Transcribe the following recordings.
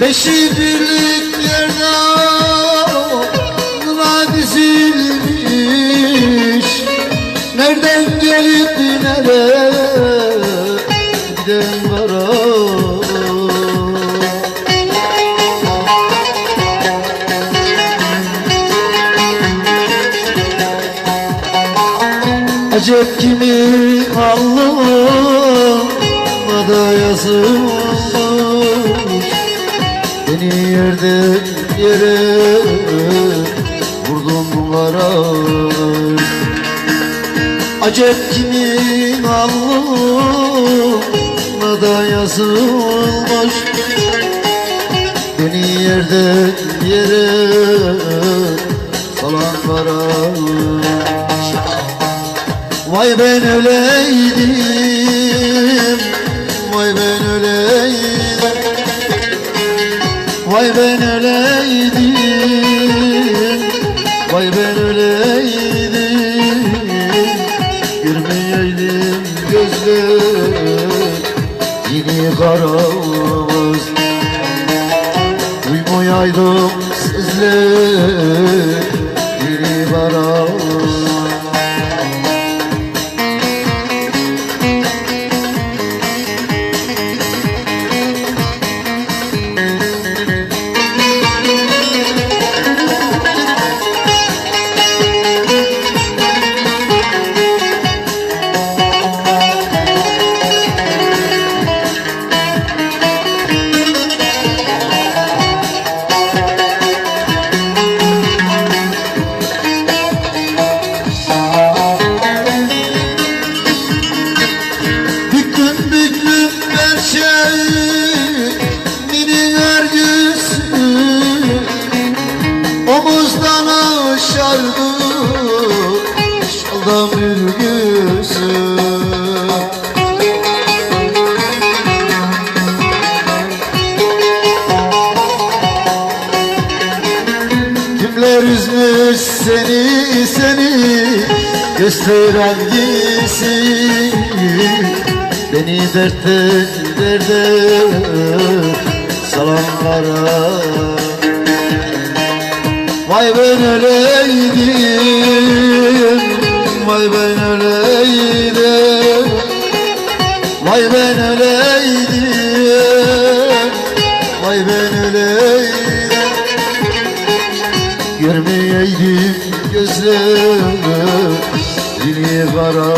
Beşi birlik yerdana dizilmiş Nereden gelip nereye giden var? Acep kimi alnıma da yazılmış Beni yerden yere vurdun bunlara. Acep kimin alnına da yazılmış? Beni yerden yere salan kara Vay ben öleydim Vay ben öleydim Vay ben öleydim Vay ben öleydim Girmeyeydim gözler. Yine karamız Uymayaydım sizler. Yine karamız Kimler üzmüş seni seni Göster hangisi? Beni dertten derde Salanlara. Vay ben öleydim Vay ben öleydim. Vay ben öleydim Sevdiğim gözlerimi kara.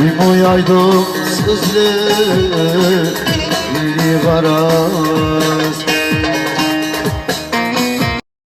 Uyum uyaydım sözlerimi kara.